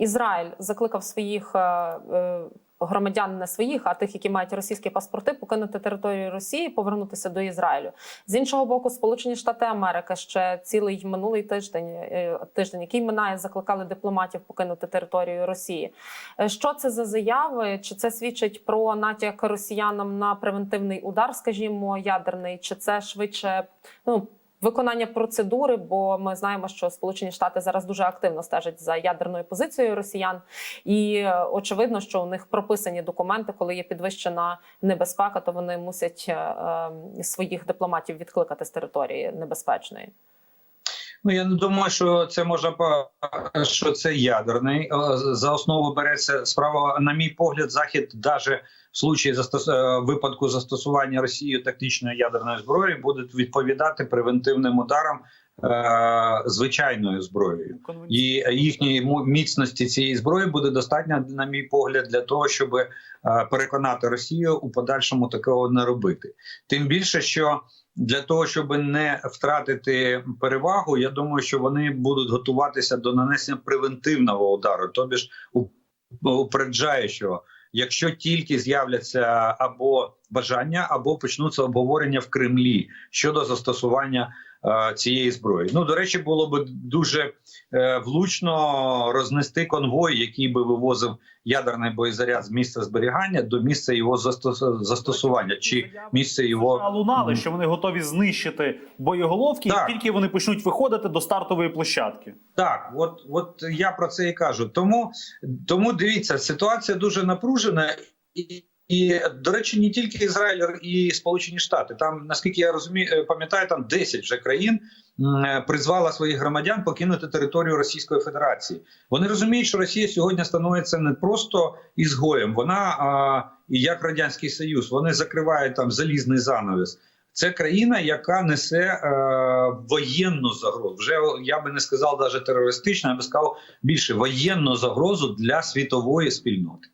Ізраїль закликав своїх. е, е, Громадян не своїх, а тих, які мають російські паспорти, покинути територію Росії, повернутися до Ізраїлю. З іншого боку, Сполучені Штати Америки ще цілий минулий тиждень, е, тиждень, який минає, закликали дипломатів покинути територію Росії. Що це за заяви? Чи це свідчить про натяк росіянам на превентивний удар, скажімо, ядерний, чи це швидше ну? Виконання процедури, бо ми знаємо, що Сполучені Штати зараз дуже активно стежать за ядерною позицією росіян, і е, очевидно, що у них прописані документи, коли є підвищена небезпека, то вони мусять е, е, своїх дипломатів відкликати з території небезпечної. Ну я не думаю, що це можна що це ядерний. Е, За основу береться справа. На мій погляд, захід даже в случаї застос... е, випадку застосування Росією тактичної ядерної зброї буде відповідати превентивним ударам звичайною зброєю. І їхньої міцності цієї зброї буде достатньо, на мій погляд, для того, щоб е, переконати Росію у подальшому такого не робити. Тим більше, що для того, щоб не втратити перевагу, я думаю, що вони будуть готуватися до нанесення превентивного удару, тобі ж упереджаючого. Якщо тільки з'являться або бажання, або почнуться обговорення в Кремлі щодо застосування е, цієї зброї. Ну до речі, було б дуже е, влучно рознести конвой, який би вивозив ядерний боєзаряд з місця зберігання до місця його застос- застосування, чи місце його лунали, що вони готові знищити боєголовки, Так. як тільки вони почнуть виходити до стартової площадки. Так, от, от я про це і кажу. Тому, тому дивіться, ситуація дуже напружена. І, і до речі, не тільки Ізраїль і Сполучені Штати. Там, наскільки я розумію, е, пам'ятаю, там 10 вже країн е, призвала своїх громадян покинути територію Російської Федерації. Вони розуміють, що Росія сьогодні становиться не просто ізгоєм, вона як радянський союз, вони закривають там залізний занавіс. Це країна, яка несе е, воєнну загрозу. Вже я би не сказав навіть терористичну, я би сказав більше воєнну загрозу для світової спільноти.